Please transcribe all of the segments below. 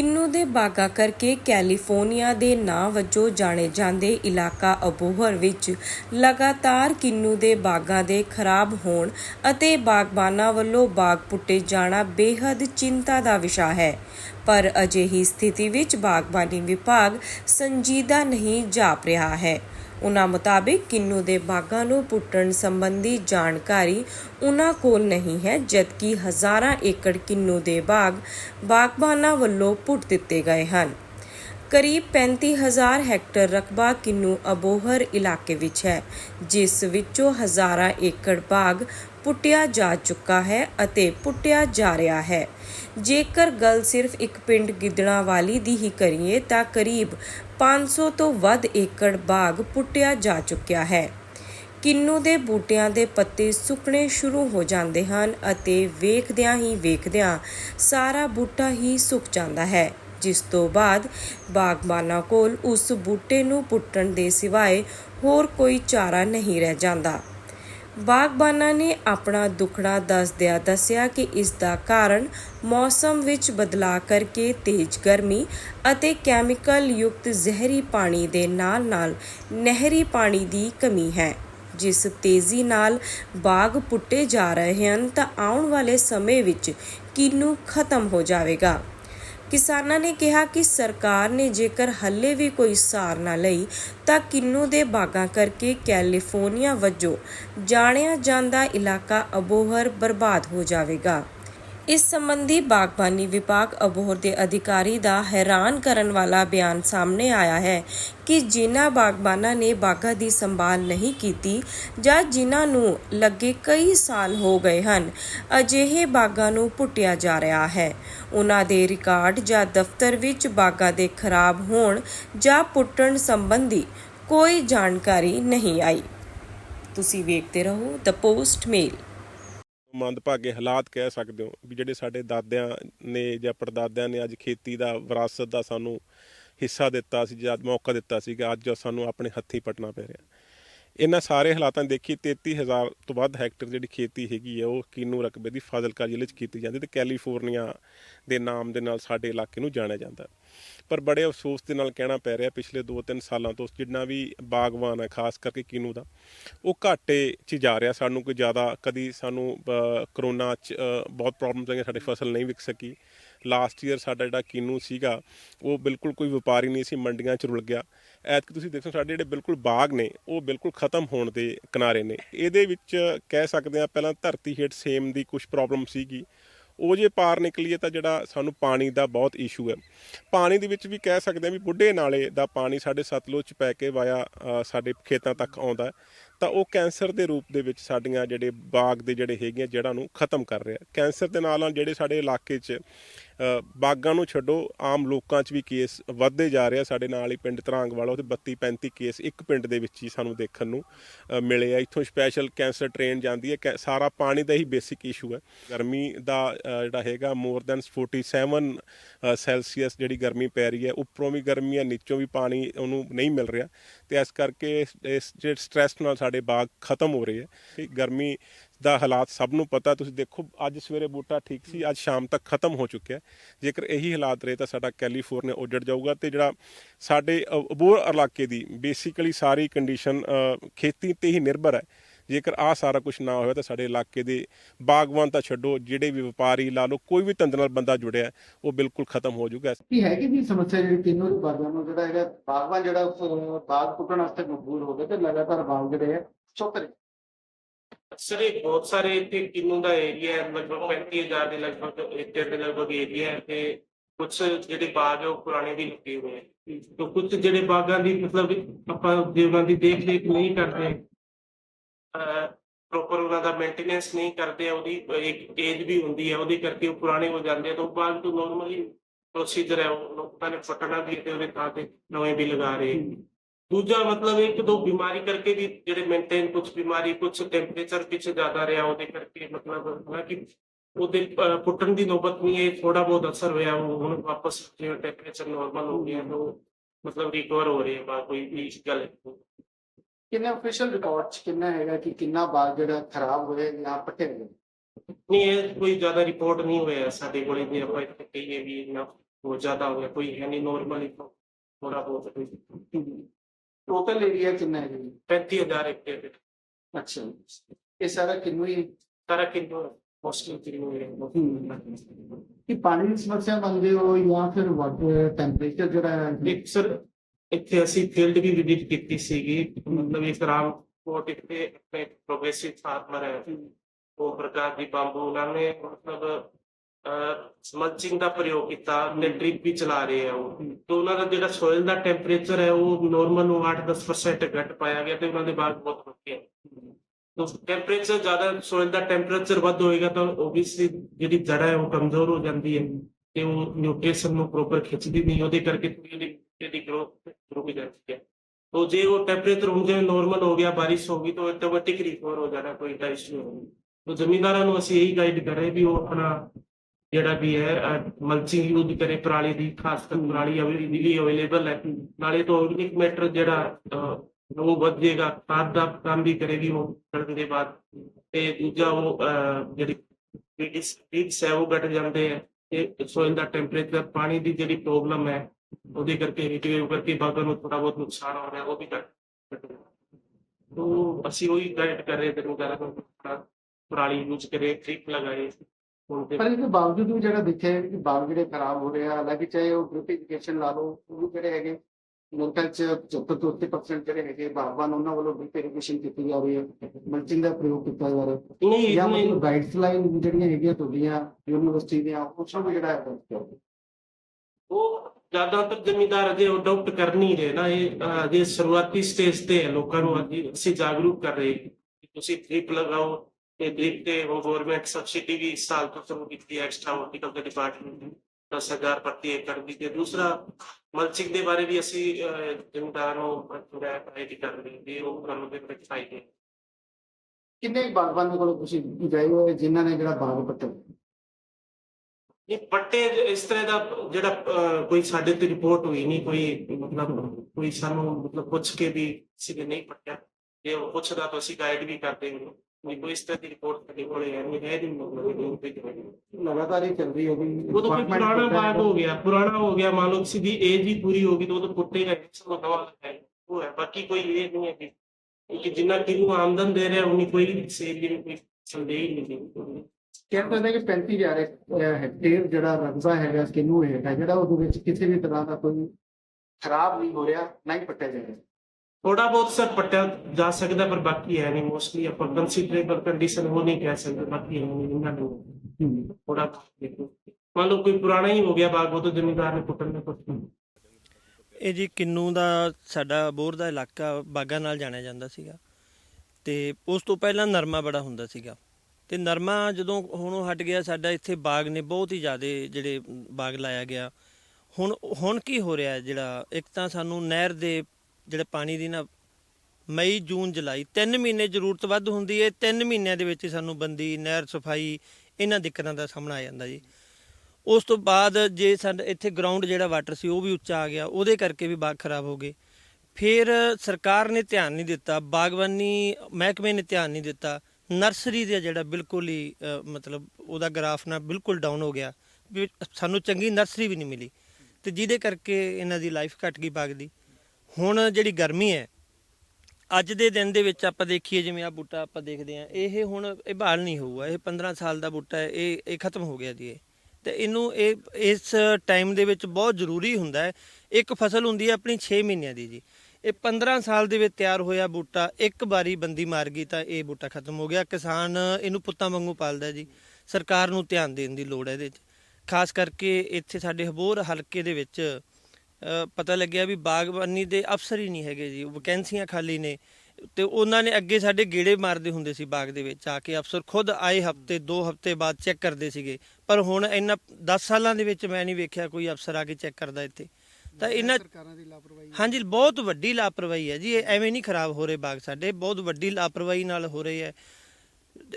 ਕਿੰਨੂ ਦੇ ਬਾਗਾ ਕਰਕੇ ਕੈਲੀਫੋਰਨੀਆ ਦੇ ਨਾਂ ਵਜੋਂ ਜਾਣੇ ਜਾਂਦੇ ਇਲਾਕਾ ਅਬੋਹਰ ਵਿੱਚ ਲਗਾਤਾਰ ਕਿੰਨੂ ਦੇ ਬਾਗਾਂ ਦੇ ਖਰਾਬ ਹੋਣ ਅਤੇ ਬਾਗਬਾਨਾਂ ਵੱਲੋਂ ਬਾਗ ਪੁੱਟੇ ਜਾਣਾ ਬੇहद ਚਿੰਤਾ ਦਾ ਵਿਸ਼ਾ ਹੈ। ਪਰ ਅਜਿਹੀ ਸਥਿਤੀ ਵਿੱਚ ਬਾਗਬਾਨੀ ਵਿਭਾਗ ਸੰਜੀਦਾ ਨਹੀਂ ਜਾਪ ਰਿਹਾ ਹੈ। ਉਨ੍ਹਾਂ ਮੁਤਾਬਿਕ ਕਿੰਨੂ ਦੇ ਬਾਗਾਂ ਨੂੰ ਪੁੱਟਣ ਸੰਬੰਧੀ ਜਾਣਕਾਰੀ ਉਨ੍ਹਾਂ ਕੋਲ ਨਹੀਂ ਹੈ, ਜਦਕਿ ਹਜ਼ਾਰਾਂ ਏਕੜ ਕਿੰਨੂ ਦੇ ਬਾਗ ਬਾਗਬਾਨਾਂ ਵੱਲੋਂ ਪੁੱਟ ਦਿੱਤੇ ਗਏ ਹਨ। ਕਰੀਬ 35000 ਹੈਕਟਰ ਰਕਬਾ ਕਿੰਨੂ ਅਬੋਹਰ ਇਲਾਕੇ ਵਿੱਚ ਹੈ, ਜਿਸ ਵਿੱਚੋਂ ਹਜ਼ਾਰਾਂ ਏਕੜ ਬਾਗ ਪੁੱਟਿਆ ਜਾ ਚੁੱਕਾ ਹੈ ਅਤੇ ਪੁੱਟਿਆ ਜਾ ਰਿਹਾ ਹੈ। ਜੇਕਰ ਗੱਲ ਸਿਰਫ ਇੱਕ ਪਿੰਡ ਗਿੱਦੜਾਵਾਲੀ ਦੀ ਹੀ ਕਰੀਏ ਤਾਂ ਕਰੀਬ 500 ਤੋਂ ਵੱਧ ਏਕੜ ਬਾਗ ਪੁੱਟਿਆ ਜਾ ਚੁੱਕਿਆ ਹੈ। ਕਿੰਨੂ ਦੇ ਬੂਟਿਆਂ ਦੇ ਪੱਤੇ ਸੁੱਕਣੇ ਸ਼ੁਰੂ ਹੋ ਜਾਂਦੇ ਹਨ ਅਤੇ ਵੇਖਦਿਆਂ ਹੀ ਵੇਖਦਿਆਂ ਸਾਰਾ ਬੂਟਾ ਹੀ ਸੁੱਕ ਜਾਂਦਾ ਹੈ, ਜਿਸ ਤੋਂ ਬਾਅਦ ਬਾਗਬਾਨਾਂ ਕੋਲ ਉਸ ਬੂਟੇ ਨੂੰ ਪੁੱਟਣ ਦੇ ਸਿਵਾਏ ਹੋਰ ਕੋਈ ਚਾਰਾ ਨਹੀਂ ਰਹਿ ਜਾਂਦਾ। ਬਾਗਬਾਨਾਂ ਨੇ ਆਪਣਾ ਦੁੱਖੜਾ ਦੱਸਦਿਆਂ ਦੱਸਿਆ ਕਿ ਇਸ ਦਾ ਕਾਰਨ ਮੌਸਮ ਵਿੱਚ ਬਦਲਾਅ ਕਰਕੇ ਤੇਜ਼ ਗਰਮੀ ਅਤੇ ਕੈਮੀਕਲ ਯੁਕਤ ਜ਼ਹਿਰੀ ਪਾਣੀ ਦੇ ਨਾਲ-ਨਾਲ ਨਹਿਰੀ ਪਾਣੀ ਦੀ ਕਮੀ ਹੈ। ਜਿਸ ਤੇਜ਼ੀ ਨਾਲ ਬਾਗ ਪੁੱਟੇ ਜਾ ਰਹੇ ਹਨ ਤਾਂ ਆਉਣ ਵਾਲੇ ਸਮੇਂ ਵਿੱਚ ਕਿਨੂੰ ਖਤਮ ਹੋ ਜਾਵੇਗਾ। ਕਿਸਾਨਾਂ ਨੇ ਕਿਹਾ ਕਿ ਸਰਕਾਰ ਨੇ ਜੇਕਰ ਹੱਲੇ ਵੀ ਕੋਈ ਸਾਰ ਨਾ ਲਈ, ਤਾਂ ਕਿੰਨੂ ਦੇ ਬਾਗਾਂ ਕਰਕੇ ਕੈਲੀਫੋਰਨੀਆ ਵਜੋਂ ਜਾਣਿਆ ਜਾਂਦਾ ਇਲਾਕਾ ਅਬੋਹਰ ਬਰਬਾਦ ਹੋ ਜਾਵੇਗਾ। ਇਸ ਸੰਬੰਧੀ ਬਾਗਬਾਨੀ ਵਿਭਾਗ ਅਬੋਹਰ ਦੇ ਅਧਿਕਾਰੀ ਦਾ ਹੈਰਾਨ ਕਰਨ ਵਾਲਾ ਬਿਆਨ ਸਾਹਮਣੇ ਆਇਆ ਹੈ ਕਿ ਜਿਨ੍ਹਾਂ ਬਾਗਬਾਨਾਂ ਨੇ ਬਾਗਾਂ ਦੀ ਸੰਭਾਲ ਨਹੀਂ ਕੀਤੀ ਜਾਂ ਜਿਨ੍ਹਾਂ ਨੂੰ ਲੱਗੇ ਕਈ ਸਾਲ ਹੋ ਗਏ ਹਨ, ਅਜਿਹੇ ਬਾਗਾਂ ਨੂੰ ਪੁੱਟਿਆ ਜਾ ਰਿਹਾ ਹੈ। ਉਹਨਾਂ ਦੇ ਰਿਕਾਰਡ ਜਾਂ ਦਫ਼ਤਰ ਵਿੱਚ ਬਾਗਾਂ ਦੇ ਖਰਾਬ ਹੋਣ ਜਾਂ ਪੁੱਟਣ ਸੰਬੰਧੀ ਕੋਈ ਜਾਣਕਾਰੀ ਨਹੀਂ ਆਈ। ਤੁਸੀਂ ਵੇਖਦੇ ਰਹੋ ਦ ਪੋਸਟ ਮੇਲ ਮੰਦਭਾਗੇ ਹਾਲਾਤ ਕਹਿ ਸਕਦੇ ਹੋ ਵੀ ਜਿਹੜੇ ਸਾਡੇ ਦਾਦਿਆਂ ਨੇ ਜਾਂ ਪੜਦਾਦਿਆਂ ਨੇ ਅੱਜ ਖੇਤੀ ਦਾ, ਵਿਰਾਸਤ ਦਾ ਸਾਨੂੰ ਹਿੱਸਾ ਦਿੱਤਾ ਸੀ, ਜਾਂ ਮੌਕਾ ਦਿੱਤਾ ਸੀਗਾ ਅੱਜ ਸਾਨੂੰ ਆਪਣੇ ਹੱਥੀਂ ਪਟਣਾ ਪੈ ਰਿਹਾ। ਇਹਨਾਂ ਸਾਰੇ ਹਾਲਾਤਾਂ ਨੂੰ ਦੇਖੀ 33000 ਤੋਂ ਵੱਧ ਹੈਕਟਰ ਜਿਹੜੀ ਖੇਤੀ ਹੈਗੀ ਹੈ ਉਹ ਕੀਨੂ ਰਕਬੇ ਦੀ ਫਾਜ਼ਿਲਕਾ ਜ਼ਿਲ੍ਹੇ 'ਚ ਕੀਤੀ ਜਾਂਦੀ ਤੇ ਕੈਲੀਫੋਰਨੀਆ ਦੇ ਨਾਮ ਦੇ ਨਾਲ ਸਾਡੇ ਇਲਾਕੇ ਨੂੰ ਜਾਣਿਆ ਜਾਂਦਾ ਪਰ ਬੜੇ ਅਫਸੋਸ ਦੇ ਨਾਲ ਕਹਿਣਾ ਪੈ ਰਿਹਾ, ਪਿਛਲੇ 2-3 ਸਾਲਾਂ ਤੋਂ ਜਿੰਨਾ ਵੀ ਬਾਗਵਾਨ ਹੈ, ਖਾਸ ਕਰਕੇ ਕੀਨੂ ਦਾ, ਉਹ ਘਾਟੇ 'ਚ ਜਾ ਰਿਹਾ। ਸਾਨੂੰ ਕੋਈ ਜ਼ਿਆਦਾ ਕਦੀ ਸਾਨੂੰ ਕਰੋਨਾ 'ਚ ਬਹੁਤ ਪ੍ਰੋਬਲਮਸ ਆਈਆਂ ਸਾਡੀ ਫਸਲ ਨਹੀਂ ਵਿਕ ਸਕੀ। ਲਾਸਟ ਈਅਰ ਸਾਡਾ ਜਿਹੜਾ ਕੀਨੂ ਸੀਗਾ, ਉਹ ਬਿਲਕੁਲ ਕੋਈ ਵਪਾਰੀ ਨਹੀਂ ਸੀ, ਮੰਡੀਆਂ 'ਚ ਰੁਲ ਗਿਆ। ਐਤਕ ਤੁਸੀਂ ਦੇਖੋ, ਸਾਡੇ ਜਿਹੜੇ ਬਿਲਕੁਲ ਬਾਗ ਨੇ, ਉਹ ਬਿਲਕੁਲ ਖਤਮ ਹੋਣ ਦੇ ਕਿਨਾਰੇ ਨੇ। ਇਹਦੇ ਵਿੱਚ ਕਹਿ ਸਕਦੇ ਆ ਪਹਿਲਾਂ ਧਰਤੀ ਹੇਠ ਸੇਮ ਦੀ ਕੁਝ ਪ੍ਰੋਬਲਮ ਸੀਗੀ। ਉਹ ਜੇ ਪਾਰ ਨਿਕਲੀਏ ਤਾਂ ਜਿਹੜਾ ਸਾਨੂੰ ਪਾਣੀ ਦਾ ਬਹੁਤ ਇਸ਼ੂ ਹੈ। ਪਾਣੀ ਦੇ ਵਿੱਚ ਵੀ ਕਹਿ ਸਕਦੇ ਆ ਵੀ ਬੁੱਢੇ ਨਾਲੇ ਦਾ ਪਾਣੀ ਸਾਡੇ ਸਤਲੁਜ ਚ ਪੈ ਕੇ ਵਾਇਆ ਸਾਡੇ ਖੇਤਾਂ ਤੱਕ ਆਉਂਦਾ ਤਾਂ ਉਹ ਕੈਂਸਰ ਦੇ ਰੂਪ ਦੇ ਵਿੱਚ ਸਾਡੀਆਂ ਜਿਹੜੇ ਬਾਗ ਦੇ ਜਿਹੜੇ ਹੈਗੀਆਂ ਜੜ੍ਹਾਂ ਨੂੰ ਖਤਮ ਕਰ ਰਿਹਾ। ਕੈਂਸਰ ਦੇ ਨਾਲ ਨਾਲ ਜਿਹੜੇ ਸਾਡੇ ਇਲਾਕੇ 'ਚ ਬਾਗਾਂ ਨੂੰ ਛੱਡੋ ਆਮ ਲੋਕਾਂ 'ਚ ਵੀ ਕੇਸ ਵੱਧਦੇ ਜਾ ਰਹੇ। ਆ ਸਾਡੇ ਨਾਲ ਹੀ ਪਿੰਡ ਤਰਾਂਗ ਵਾਲਾ ਉਹਦੇ 32 35 ਕੇਸ ਇੱਕ ਪਿੰਡ ਦੇ ਵਿੱਚ ਹੀ ਸਾਨੂੰ ਦੇਖਣ ਨੂੰ ਮਿਲੇ ਆ। ਇੱਥੋਂ ਸਪੈਸ਼ਲ ਕੈਂਸਰ ਟ੍ਰੇਨ ਜਾਂਦੀ ਹੈ ਕੈ- ਸਾਰਾ ਪਾਣੀ ਦਾ ਹੀ ਬੇਸਿਕ ਇਸ਼ੂ ਹੈ। ਗਰਮੀ ਦਾ ਜਿਹੜਾ ਹੈਗਾ ਮੋਰ ਦੈਨ 47 ਅ, ਸੈਲਸੀਅਸ ਜਿਹੜੀ ਗਰਮੀ ਪੈ ਰਹੀ ਹੈ ਉੱਪਰੋਂ ਵੀ ਗਰਮੀ ਹੈ ਨੀਚੋਂ ਵੀ ਪਾਣੀ ਉਹਨੂੰ ਨਹੀਂ ਮਿਲ ਰਿਹਾ। ਤੇ ਇਸ ਕਰਕੇ ਇਸ- ਜਿਹੜੇ ਸਟ੍ਰੈਸ ਨਾਲ ਸਾਡੇ ਬਾਗ ਖਤਮ ਹੋ ਰਹੇ ਹੈ। ਗਰਮੀ ਦਾ ਹਾਲਾਤ ਸਭ ਨੂੰ ਪਤਾ, ਤੁਸੀਂ ਦੇਖੋ, ਅੱਜ ਸਵੇਰੇ ਬੂਟਾ ਠੀਕ ਸੀ, ਅੱਜ ਸ਼ਾਮ ਤੱਕ ਖਤਮ ਹੋ ਚੁੱਕਿਆ ਜੇਕਰ ਇਹੀ ਹਾਲਾਤ ਰਹੇ ਤਾਂ ਸਾਡਾ ਕੈਲੀਫੋਰਨੀਆ ਉੱਜੜ ਜਾਊਗਾ ਤੇ ਜਿਹੜਾ ਸਾਡੇ ਅ- ਇਲਾਕੇ ਦੀ ਬੇਸਿਕਲੀ ਸਾਰੀ ਕੰਡੀਸ਼ਨ ਖੇਤੀ ਤੇ ਹੀ ਨਿਰਭਰ ਹੈ। ਜੇਕਰ ਆ ਸਾਰਾ ਕੁਝ ਨਾ ਹੋਇਆ ਤਾਂ ਸਾਡੇ ਇਲਾਕੇ ਦੇ ਬਾਗਵਾਨ ਤਾਂ ਛੱਡੋ, ਜਿਹੜੇ ਵੀ ਵਪਾਰੀ, ਲਾ ਲਓ, ਕੋਈ ਵੀ ਧੰਦੇ ਨਾਲ ਬੰਦਾ ਜੁੜਿਆ ਉਹ ਬਿਲਕੁਲ ਖਤਮ ਹੋ ਜਾਊਗਾ ਕੀ ਹੈਗੀ ਵੀ ਸਮੱਸਿਆ ਜਿਹੜੀ ਕਿੰਨੂ ਦੇ ਨੂੰ, ਜਿਹੜਾ ਹੈਗਾ ਬਾਗਬਾਨ ਜਿਹੜਾ ਬਾਗ ਪੁੱਟਣ ਵਾਸਤੇ ਮਜਬੂਰ ਹੋ ਗਏ ਤੇ ਲਗਾਤਾਰ ਬਾਗ ਜਿਹੜੇ ਆ। ਸੁੱਕ ਰਹੇ ਸਰ ਇਹ ਬਹੁਤ ਸਾਰੇ ਇੱਥੇ ਕਿੰਨੂ ਦਾ ਏਰੀਆ ਹੈ ਲਗਭਗ 35000 ਦੇ ਲਗਭਗ ਏਕੜ ਦੇ ਲਗਭਗ ਏਰੀਆ ਹੈ ਤੇ ਕੁਝ ਜਿਹੜੇ ਬਾਗ ਹੈ ਉਹ ਪੁਰਾਣੇ ਵੀ ਲੱਗੇ ਹੋਏ ਹੈ ਤੇ ਕੁਝ ਜਿਹੜੇ ਬਾਗਾਂ ਦੀ ਮਤਲਬ ਆਪਾਂ ਜੇ ਉਹਨਾਂ ਦੀ ਦੇਖ ਰੇਖ ਨਹੀਂ ਕਰਦੇ ਪ੍ਰੋਪਰ ਉਹਨਾਂ ਦਾ ਮੇਨਟੇਨੈਂਸ ਨਹੀਂ ਕਰਦੇ ਉਹਦੀ ਇੱਕ ਏਜ ਵੀ ਹੁੰਦੀ ਹੈ, ਉਹਦੇ ਕਰਕੇ ਉਹ ਪੁਰਾਣੇ ਹੋ ਜਾਂਦੇ ਆ, ਤਾਂ ਉਹ ਬਾਗ ਤੋਂ ਨਾਰਮਲੀ ਪ੍ਰੋਸੀਜਰ ਹੈ, ਉਹ ਲੋਕਾਂ ਨੇ ਫਟਣਾ ਵੀ ਹੈ ਤੇ ਉਹਦੇ ਥਾਂ ਤੇ ਨਵੇਂ ਵੀ ਲਗਾ ਰਹੇ ਹੈ। ਦੂਜਾ ਮਤਲਬ ਇੱਕ ਦੋ ਬਿਮਾਰੀ ਕਰਕੇ ਵੀ ਜਿਹੜੇ ਮੇਨਟੇਨ ਕੁਝ ਬਿਮਾਰੀ ਕੁਝ ਟੈਂਪਰੇਚਰ ਪਿੱਛੇ ਜ਼ਿਆਦਾ ਰਿਹਾ ਉਹਦੇ ਕਰਕੇ ਮਤਲਬ ਹਾਲਾਂਕਿ ਉਹਦੇ ਅਹ, ਪੁੱਟਣ ਦੀ ਨੌਬਤ ਨਹੀਂ ਹੈ ਥੋੜਾ ਬਹੁਤ ਅਸਰ ਹੋਇਆ ਉਹ ਹੁਣ ਵਾਪਸ ਜਿਵੇਂ ਟੈਂਪਰੇਚਰ ਨਾਰਮਲ ਹੋ ਗਿਆ ਤਾਂ ਮਤਲਬ ਰਿਕਵਰ ਹੋ ਰਹੀ ਹੈ ਬਾ ਕੋਈ ਵੀ ਗੱਲ। ਕਿੰਨੇ ਅਫੀਸ਼ੀਅਲ ਰਿਕਾਰਡ ਚ ਕਿੰਨਾ ਹੈਗਾ ਕਿ ਕਿੰਨਾ ਬਾਗ ਜਿਹੜਾ ਖਰਾਬ ਹੋਏ ਜਾਂ ਪੱਟੇ ਗਏ ਨਹੀਂ ਇਹ ਕੋਈ ਜ਼ਿਆਦਾ ਰਿਪੋਰਟ ਨਹੀਂ ਹੋਇਆ ਸਾਡੇ ਕੋਲੇ ਵੀ ਆਪਾਂ ਇੱਥੇ ਕਹੀਏ ਵੀ ਇੰਨਾ ਬਹੁਤ ਜ਼ਿਆਦਾ ਹੋ ਗਿਆ ਕੋਈ ਹੈ ਨਹੀਂ ਨੋਰਮਲੀ ਥੋੜਾ ਬਹੁਤ। ਟੋਟਲ ਏਰੀਆ ਕਿੰਨਾ ਹੈ ਜੀ? 35000 ਹੈਕਟੇਅਰ ਅੱਛਾ ਇਹ ਸਾਰਾ ਕਿੰਨੂ ਹੀ? ਸਾਰਾ ਕਿੰਨੂ ਮੋਸਟਲੀ ਕਿੰਨੂ ਹੈ? ਕਿ ਪਾਣੀ ਦੀ ਸਮੱਸਿਆ ਮੰਨਦੇ ਹੋ ਜਾਂ ਫਿਰ ਵਾਟਰ ਟੈਂਪਰੇਚਰ ਜਿਹੜਾ ਹੈ? ਇੱਕ ਸਰ ਇੱਥੇ ਅਸੀਂ ਫੀਲਡ ਵੀ ਵਿਜ਼ਿਟ ਕੀਤੀ ਸੀਗੀ। ਮਤਲਬ ਇੱਕ ਰਾਮ ਕੋਟ ਇੱਥੇ ਆਪਣੇ ਪ੍ਰੋਗਰੈਸਿਵ ਫਾਰਮਰ ਹੈ। ਉਹ ਪ੍ਰਕਾਰ ਦੀ ਬੰਬੂ ਉਹਨਾਂ ਨੇ ਮਤਲਬ ਸਮਲਚਿੰਗ ਦਾ ਪ੍ਰਯੋਗ ਕੀਤਾ ਤੇ ਡ੍ਰਿਪ ਵੀ ਚਲਾ ਰਹੇ ਆ ਉਹ। ਤੇ ਉਹਨਾਂ ਦਾ ਜਿਹੜਾ ਸੋਇਲ ਦਾ ਟੈਂਪਰੇਚਰ ਹੈ, ਉਹ ਨਾਰਮਲ ਨੂੰ 8-10% ਘਟ ਪਾਇਆ ਗਿਆ ਤੇ ਉਹਨਾਂ ਦੇ ਬਾਗ ਬਹੁਤ ਵਧੀਆ। ਤੋ ਟੈਂਪਰੇਚਰ ਜ਼ਿਆਦਾ ਸੋਇਲ ਦਾ ਟੈਂਪਰੇਚਰ ਵੱਧ ਹੋਏਗਾ ਤਾਂ ਓਬਵੀਅਸਲੀ ਜਿਹੜੀ ਜੜ ਹੈ, ਉਹ ਕਮਜ਼ੋਰ ਹੋ ਜਾਂਦੀ ਹੈ ਤੇ ਉਹ ਨਿਊਟ੍ਰੀਸ਼ਨ ਨੂੰ ਪ੍ਰੋਪਰ ਖਿੱਚਦੀ ਨਹੀਂ, ਉਹਦੇ ਕਰਕੇ ਥੋੜੀ ਉਹਦੀ ਇਹਦੀ ਗਰੋਥ ਰੁਕ ਜਾਂਦੀ ਹੈ। तो ਜੇ ਉਹ ਟੈਂਪਰੇਚਰ ਹੁਣ ਜਿਵੇਂ ਨਾਰਮਲ ਹੋ ਗਿਆ, ਬਾਰਿਸ਼ ਹੋ ਗਈ, ਤਾਂ ਆਟੋਮੈਟਿਕ ਰਿਕਵਰ ਹੋ ਜਾਣਾ, ਕੋਈ ਏਡਾ ਇਸ਼ੂ ਨਹੀਂ। ਤਾਂ ਜ਼ਮੀਂਦਾਰਾਂ ਨੂੰ ਅਸੀਂ ਇਹੀ ਗਾਈਡ ਕਰ ਰਹੇ ਵੀ ਉਹ ਆਪਣਾ ਜਿਹੜਾ ਵੀ ਹੈ ਮਲਚਿੰਗ ਯੂਜ਼ ਕਰੇ, ਪਰਾਲੀ ਦੀ, ਖਾਸ ਕਰ ਪਰਾਲੀ ਅਵੇਲੇਬਲ ਅਵੇਲੇਬਲ ਹੈ। ਨਾਲੇ ਤੋਂ ਆਰਗੈਨਿਕ ਮੈਟਰ ਜਿਹੜਾ ਉਹ ਵਧ ਖਾਦ ਦਾ ਕੰਮ ਵੀ ਕਰੇਗੀ ਉਹ ਕਰਨ ਦੇ ਬਾਅਦ। ਤੇ ਦੂਜਾ ਉਹ ਜਿਹੜੀ ਵੀਡਸ ਵੀਡਸ ਹੈ, ਉਹ ਘਟ ਜਾਂਦੇ ਹੈ। ਤੇ ਸੋਇਲ ਦਾ ਟੈਂਪਰੇਚਰ ਪਾਣੀ ਦੀ ਜਿਹੜੀ ਪ੍ਰੋਬਲਮ ਹੈ, ਉਹਦੇ ਕਰਕੇ ਹੀਟ ਕਰਕੇ ਬਾਗਾਂ ਨੂੰ ਥੋੜਾ ਬਹੁਤ ਨੁਕਸਾਨ ਹੋ ਰਿਹਾ, ਉਹ ਵੀ ਘਟ ਤੋ ਅਸੀਂ ਉਹੀ ਗਾਈਡ ਕਰ ਰਹੇ ਤੇ ਲੋਕਾਂ ਨੂੰ ਪਰਾਲੀ ਯੂਜ਼ ਕਰੇ ਟ੍ਰਿਪ ਲਗਾਏ। ਪਰ ਇਹਦੇ ਬਾਵਜੂਦ ਵੀ ਜਿਹੜਾ ਦੇਖਿਆ ਕਿ ਬਾਗ ਜਿਹੜੇ ਖਰਾਬ ਹੋ ਰਹੇ ਆ ਹਾਲਾਂਕਿ ਚਾਹੇ ਉਹ ਇਰੀਗੇਸ਼ਨ ਲਾ ਲਓ ਉਹ ਜਿਹੜੇ ਹੈਗੇ ਲੋਕਾਂ ਚ 75 ਤੋਂ 80% ਜਿਹੜੇ ਹੈਗੇ ਬਾਗਬਾਨ ਉਹਨਾਂ ਵੱਲੋਂ ਇਰੀਗੇਸ਼ਨ ਕੀਤੀ ਜਾ ਰਹੀ ਹੈ ਮਲਚਿੰਗ ਦਾ ਪ੍ਰਯੋਗ ਕੀਤਾ ਜਾ ਰਿਹਾ ਨਹੀਂ ਜਾਂ ਮਤਲਬ ਗਾਈਡਲਾਈਨ ਜਿਹੜੀਆਂ ਹੈਗੀਆਂ ਤੁਹਾਡੀਆਂ ਯੂਨੀਵਰਸਿਟੀ ਦੀਆਂ ਨੂੰ ਵੀ ਜਿਹੜਾ ਹੈ ਉਹ ਜ਼ਿਆਦਾਤਰ ਜ਼ਮੀਂਦਾਰ ਅਜੇ ਅਡਾਪਟ ਕਰ ਨਹੀਂ ਰਹੇ ਨਾ ਇਹ ਅਜੇ ਸ਼ੁਰੂਆਤੀ ਸਟੇਜ ਤੇ ਹੈ ਲੋਕਾਂ ਨੂੰ ਅਸੀਂ ਜਾਗਰੂਕ ਕਰ ਰਹੇ ਤੁਸੀਂ ਡ੍ਰਿਪ ਲਗਾਓ ਤੇ ਤੇ ਉਹ ਗਵਰਨਮੈਂਟ ਸਬਸਿਡੀ ਵੀ ਇਸ ਸਾਲ ਤੋਂ ਸ਼ੁਰੂ ਕੀਤੀ ਹੈ ਐਕਸਟਰਾ ਹਾਰਟੀਕਲਚਰ ਡਿਪਾਰਟਮੈਂਟ ਨੇ 10000 ਪ੍ਰਤੀ ਏਕੜ ਦੀ। ਤੇ ਦੂਸਰਾ ਮਲਚਿੰਗ ਦੇ ਬਾਰੇ ਵੀ ਅਸੀਂ ਜ਼ਮੀਂਦਾਰਾਂ ਨੂੰ ਥੋੜਾ ਗਾਈਡ ਕਰ ਹਾਂ ਵੀ ਉਹ ਕਰਨ ਦੇ ਵਿੱਚ ਫਾਇਦੇ ਕਿੰਨੇ ਬਾਗਬਾਨਾਂ ਕੋਲ ਤੁਸੀਂ ਗਏ ਹੋਏ ਜਿਨ੍ਹਾਂ ਨੇ ਜਿਹੜਾ ਬਾਗ ਪੱਟਿਆ? ਇਹ ਪੱਟੇ ਇਸ ਤਰ੍ਹਾਂ ਦਾ ਜਿਹੜਾ ਕੋਈ ਸਾਡੇ ਤੇ ਰਿਪੋਰਟ ਹੋਈ ਨਹੀਂ ਕੋਈ ਮਤਲਬ ਕੋਈ ਸਾਨੂੰ ਮਤਲਬ ਪੁੱਛ ਕੇ ਵੀ ਨੇ ਨਹੀਂ ਪੱਟਿਆ। ਜੇ ਉਹ ਪੁੱਛਦਾ ਤਾਂ ਅਸੀਂ ਗਾਈਡ ਵੀ ਕਰਦੇ ਹਾਂ। ਦੀ ਰਿਪੋਰਟ ਸਾਡੇ ਕੋਲੇ ਹੈ ਨਹੀਂ ਹੈ ਮਤਲਬ। ਲਗਾਤਾਰ ਹੀ ਚੱਲ ਰਹੀ ਹੋਗੀ ਜਿੰਨਾ ਦੇ ਰਿਹਾ ਕੋਈ ਸੇਲ ਦੀ ਕੋਈ ਸੰਦੇਹ ਹੀ ਨਹੀਂ ਹੈ ਕਹਿੰਦੇ ਨੇ ਕਿ 35000 ਹੈਕਟੇਅਰ ਜਿਹੜਾ ਰਕਬਾ ਹੈਗਾ ਕਿਨੂੰ ਹੈਗਾ ਜਿਹੜਾ ਉਹਦੇ ਵਿੱਚ ਕਿਸੇ ਵੀ ਤਰ੍ਹਾਂ ਦਾ ਕੋਈ ਖਰਾਬ ਨਹੀਂ ਹੋ ਰਿਹਾ ਨਾ ਹੀ ਪੱਟਿਆ ਜਾ ਰਿਹਾ। ਥੋੜਾ ਬਹੁਤ ਸਰ ਪੱਟਿਆ ਜਾ ਸਕਦਾ ਪਰ ਬਾਕੀ ਹੈ ਨਹੀਂ। ਮੋਸਟਲੀ ਆਪਾਂ ਕੰਸੀਡਰੇਬਲ ਕੰਡੀਸ਼ਨ ਉਹ ਨਹੀਂ ਕਹਿ ਸਕਦੇ ਬਾਕੀ ਹੈ ਨਹੀਂ ਇਹਨਾਂ ਨੂੰ। ਥੋੜਾ ਦੇਖੋ। ਮੰਨ ਲਓ ਕੋਈ ਪੁਰਾਣਾ ਹੀ ਹੋ ਗਿਆ ਬਾਗ ਉਹ ਤਾਂ ਜ਼ਮੀਂਦਾਰ ਨੇ ਪੁੱਟਣ ਨੇ ਪੁੱਟ ਇਹ ਜੀ ਕਿੰਨੂ ਦਾ ਸਾਡਾ ਬੋਰ ਦਾ ਇਲਾਕਾ ਬਾਗਾਂ ਨਾਲ ਜਾਣਿਆ ਜਾਂਦਾ ਸੀਗਾ। ਤੇ ਉਸ ਤੋਂ ਪਹਿਲਾਂ ਨਰਮਾ ਬੜਾ ਹੁੰਦਾ ਸੀਗਾ। ਤੇ ਨਰਮਾ ਜਦੋਂ ਹੁਣ ਉਹ ਹਟ ਗਿਆ ਸਾਡਾ ਇੱਥੇ ਬਾਗ ਨੇ ਬਹੁਤ ਹੀ ਜ਼ਿਆਦਾ ਜਿਹੜੇ ਬਾਗ ਲਾਇਆ ਗਿਆ। ਹੁਣ ਹੁਣ ਕੀ ਹੋ ਰਿਹਾ ਹੈ ਜਿਹੜਾ ਇੱਕ ਤਾਂ ਸਾਨੂੰ ਨਹਿਰ ਦੇ ਜਿਹੜੇ ਪਾਣੀ ਦੀ ਨਾ ਮਈ, ਜੂਨ, ਜੁਲਾਈ, ਤਿੰਨ ਮਹੀਨੇ ਜ਼ਰੂਰਤ ਵੱਧ ਹੁੰਦੀ ਹੈ ਤਿੰਨ ਮਹੀਨਿਆਂ ਦੇ ਵਿੱਚ ਹੀ ਸਾਨੂੰ ਬੰਦੀ, ਨਹਿਰ ਸਫ਼ਾਈ, ਇਹਨਾਂ ਦਿੱਕਤਾਂ ਦਾ ਸਾਹਮਣਾ ਆ ਜਾਂਦਾ ਜੀ। ਉਸ ਤੋਂ ਬਾਅਦ ਜੇ ਸਾਡਾ ਇੱਥੇ ਗਰਾਊਂਡ ਜਿਹੜਾ ਵਾਟਰ ਸੀ, ਉਹ ਵੀ ਉੱਚਾ ਆ ਗਿਆ। ਉਹਦੇ ਕਰਕੇ ਵੀ ਬਾਗ ਖਰਾਬ ਹੋ ਗਏ। ਫਿਰ ਸਰਕਾਰ ਨੇ ਧਿਆਨ ਨਹੀਂ ਦਿੱਤਾ, ਬਾਗਬਾਨੀ ਮਹਿਕਮੇ ਨੇ ਧਿਆਨ ਨਹੀਂ ਦਿੱਤਾ। ਨਰਸਰੀ ਦਾ ਜਿਹੜਾ ਬਿਲਕੁਲ ਹੀ ਮਤਲਬ ਉਹਦਾ ਗ੍ਰਾਫ ਨਾ ਬਿਲਕੁਲ ਡਾਊਨ ਹੋ ਗਿਆ। ਵੀ ਸਾਨੂੰ ਚੰਗੀ ਨਰਸਰੀ ਵੀ ਨਹੀਂ ਮਿਲੀ। ਤੇ ਜਿਹਦੇ ਕਰਕੇ ਇਹਨਾਂ ਦੀ ਲਾਈਫ ਘਟ ਗਈ ਬਾਗ ਦੀ। ਹੁਣ ਜਿਹੜੀ ਗਰਮੀ ਹੈ, ਅੱਜ ਦੇ ਦਿਨ ਦੇ ਵਿੱਚ ਆਪਾਂ ਦੇਖੀਏ ਜਿਵੇਂ ਆ ਬੂਟਾ ਆਪਾਂ ਦੇਖਦੇ ਆ ਇਹ ਹੁਣ ਇਹ ਬਹਾਲ ਨਹੀਂ ਹੋਊਗਾ, ਇਹ 15 ਸਾਲ ਦਾ ਬੂਟਾ ਹੈ, ਇਹ ਇਹ ਖਤਮ ਹੋ ਗਿਆ ਜੀ ਇਹ। ਤੇ ਇਹਨੂੰ ਇਹ, ਇਸ ਟਾਈਮ ਦੇ ਵਿੱਚ ਬਹੁਤ ਜ਼ਰੂਰੀ ਹੁੰਦਾ ਹੈ, ਇੱਕ ਫਸਲ ਹੁੰਦੀ ਹੈ ਆਪਣੀ 6 ਮਹੀਨਿਆਂ ਦੀ ਜੀ। ਇਹ 15 ਸਾਲ ਦੇ ਵਿੱਚ ਤਿਆਰ ਹੋਇਆ ਬੂਟਾ, ਇੱਕ ਵਾਰੀ ਬੰਦੀ ਮਾਰ ਗਈ ਤਾਂ ਇਹ ਬੂਟਾ ਖਤਮ ਹੋ ਗਿਆ। ਕਿਸਾਨ ਇਹਨੂੰ ਪੁੱਤਾਂ ਵਾਂਗੂ ਪਾਲਦਾ ਜੀ, ਸਰਕਾਰ ਨੂੰ ਧਿਆਨ ਦੇਣ ਦੀ ਲੋੜ ਹੈ ਇਹਦੇ 'ਚ। ਖਾਸ ਕਰਕੇ ਇੱਥੇ ਸਾਡੇ ਹਬੋਰ ਹਲਕੇ ਦੇ ਵਿੱਚ ਪਤਾ ਲੱਗਿਆ ਵੀ ਬਾਗਬਾਨੀ ਦੇ ਅਫਸਰ ਹੀ ਨਹੀਂ ਹੈਗੇ ਜੀ ਵੈਕੈਂਸੀਆਂ ਖਾਲੀ ਨੇ। ਤੇ ਉਹਨਾਂ ਨੇ ਅੱਗੇ ਸਾਡੇ ਗੇੜੇ ਮਾਰਦੇ ਹੁੰਦੇ ਸੀ ਬਾਗ ਦੇ ਵਿੱਚ ਆ ਕੇ ਅਫਸਰ ਖੁਦ ਆਏ ਹਫ਼ਤੇ 2 ਹਫ਼ਤੇ ਬਾਅਦ ਚੈੱਕ ਕਰਦੇ ਸੀਗੇ। ਪਰ ਹੁਣ ਇਹਨਾਂ 10 ਸਾਲਾਂ ਦੇ ਵਿੱਚ ਮੈਂ ਨਹੀਂ ਵੇਖਿਆ ਕੋਈ ਅਫਸਰ ਆ ਕੇ ਚੈੱਕ ਕਰਦਾ ਇੱਥੇ। ਤਾਂ ਇਹਨਾਂ ਸਰਕਾਰਾਂ ਦੀ ਲਾਪਰਵਾਹੀ ਹਾਂਜੀ ਬਹੁਤ ਵੱਡੀ ਲਾਪਰਵਾਹੀ ਹੈ ਜੀ ਇਹ ਐਵੇਂ ਨਹੀਂ ਖਰਾਬ ਹੋ ਰਹੇ ਬਾਗ ਸਾਡੇ ਬਹੁਤ ਵੱਡੀ ਲਾਪਰਵਾਹੀ ਨਾਲ ਹੋ ਰਹੇ ਹੈ।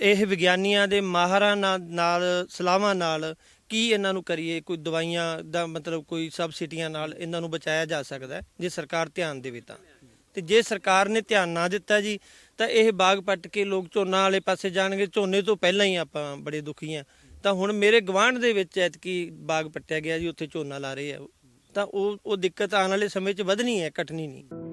ਇਹ ਵਿਗਿਆਨੀਆਂ ਦੇ ਮਾਹਰਾਂ ਨਾਲ ਸਲਾਹਾਂ ਨਾਲ ਕੀ ਇਹਨਾਂ ਨੂੰ ਕਰੀਏ? ਕੋਈ ਦਵਾਈਆਂ ਦਾ ਮਤਲਬ ਕੋਈ ਸਬਸਿਡੀਆਂ ਨਾਲ ਇਹਨਾਂ ਨੂੰ ਬਚਾਇਆ ਜਾ ਸਕਦਾ ਜੇ ਸਰਕਾਰ ਧਿਆਨ ਦੇਵੇ ਤਾਂ। ਤੇ ਜੇ ਸਰਕਾਰ ਨੇ ਧਿਆਨ ਨਾ ਦਿੱਤਾ ਜੀ, ਤਾਂ ਇਹ ਬਾਗ ਪੱਟ ਕੇ ਲੋਕ ਝੋਨਾ ਵਾਲੇ ਪਾਸੇ ਜਾਣਗੇ। ਝੋਨੇ ਤੋਂ ਪਹਿਲਾਂ ਹੀ ਆਪਾਂ ਬੜੇ ਦੁਖੀ ਆ ਤਾਂ ਹੁਣ ਮੇਰੇ ਗਵਾਂਢ ਦੇ ਵਿੱਚ ਐਤਕੀ ਬਾਗ ਪੱਟਿਆ ਗਿਆ ਜੀ, ਉੱਥੇ ਝੋਨਾ ਲਾ ਰਹੇ ਆ। ਤਾਂ ਉਹ ਉਹ ਦਿੱਕਤ ਆਉਣ ਵਾਲੇ ਸਮੇਂ 'ਚ ਵਧਣੀ ਹੈ, ਘਟਣੀ ਨਹੀਂ।